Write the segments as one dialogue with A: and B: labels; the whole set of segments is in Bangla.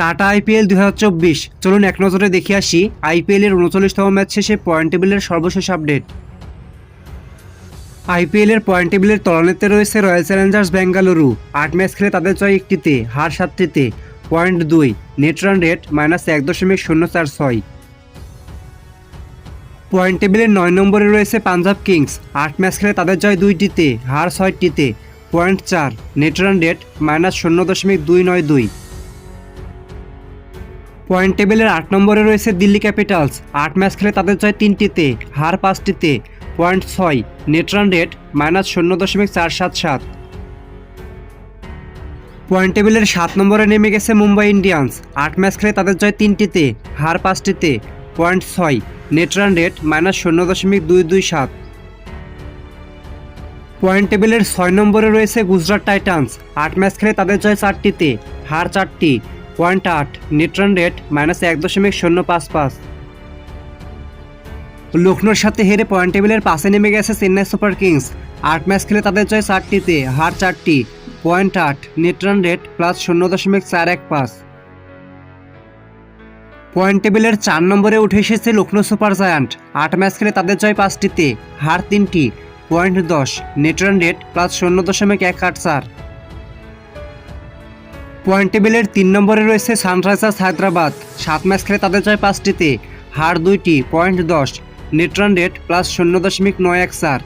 A: টাটা আইপিএল দুই হাজার চব্বিশ। চলুন এক নজরে দেখে আসি আইপিএল এর উনচল্লিশতম ম্যাচ শেষে পয়েন্ট টেবিলের সর্বশেষ আপডেট। আইপিএল এর পয়েন্ট টেবিলের তলানিতে রয়েছে রয়্যাল চ্যালেঞ্জার্স বেঙ্গালুরু। আট ম্যাচ খেলে তাদের জয় একটিতে, হার সাতটিতে। পয়েন্ট দুই, নেট রান রেট মাইনাস এক দশমিক শূন্য চার ছয়। পয়েন্ট টেবিলের নয় নম্বরে রয়েছে পাঞ্জাব কিংস। আট ম্যাচ খেলে তাদের জয় দুইটিতে, হার ছয়টিতে। পয়েন্ট চার, নেট রান রেট মাইনাস শূন্য দশমিক দুই নয় দুই। পয়েন্ট টেবিলের আট নম্বরে রয়েছে দিল্লি ক্যাপিটালস। আট ম্যাচ খেলে তাদের জয় তিনটিতে, হার পাঁচটিতে। পয়েন্ট ছয় নেট রান রেট মাইনাস শূন্য দশমিক চার সাত সাত। পয়েন্ট টেবিলের সাত নম্বরে নেমে গেছে মুম্বাই ইন্ডিয়ান্স। আট ম্যাচ খেলে তাদের জয় তিনটিতে, হার পাঁচটিতে। পয়েন্ট ছয় নেট রান রেট মাইনাস শূন্য দশমিক দুই দুই সাত। পয়েন্ট টেবিলের ছয় নম্বরে রয়েছে গুজরাট টাইটান্স। আট ম্যাচ খেলে তাদের জয় চারটিতে, হার চারটি। পয়েন্ট আট নেট রান রেট মাইনাস এক দশমিক শূন্য পাঁচ পাঁচ। লখনৌর সাথে হেরে পয়েন্ট টেবিলের পাশে নেমে গেছে চেন্নাই সুপার কিংস। আট ম্যাচ খেলে তাদের জয় চারটিতে, হার চারটি। পয়েন্ট আট নেট রান রেট প্লাস শূন্য দশমিক চার এক পাঁচ। পয়েন্ট টেবিলের চার নম্বরে উঠে এসেছে লখনৌ সুপার জায়ান্ট। আট ম্যাচ খেলে তাদের জয় পাঁচটিতে, হার তিনটি। পয়েন্ট দশ নেট রান রেট প্লাস শূন্য দশমিক এক আট চার। পয়েন্ট টেবিলের তিন নম্বরে রয়েছে সানরাইজার্স হায়দ্রাবাদ। সাত ম্যাচ খেলে তাদের জয় পাঁচটিতে। হার দুইটি, পয়েন্ট দশ। নেট রান রেট প্লাস শূন্য দশমিক নয় এক চার।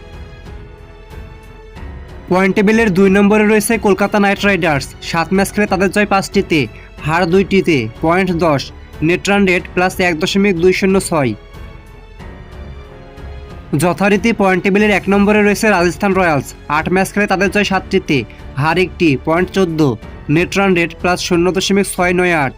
A: পয়েন্ট টেবিলের দুই নম্বরে রয়েছে কলকাতা নাইট রাইডার্স। সাত ম্যাচ খেলে তাদের জয় পাঁচটিতে। হার দুইটিতে, পয়েন্ট দশ। নেট রান রেট প্লাস এক দশমিক দুই শূন্য ছয়। যথারীতি পয়েন্ট টেবিলের এক নম্বরে রয়েছে রাজস্থান রয়্যালস। আট ম্যাচ খেলে তাদের জয় সাতটিতে। হার একটি, পয়েন্ট চোদ্দ। নেট রান রেট প্লাস শূন্য দশমিক ছয় নয় আট।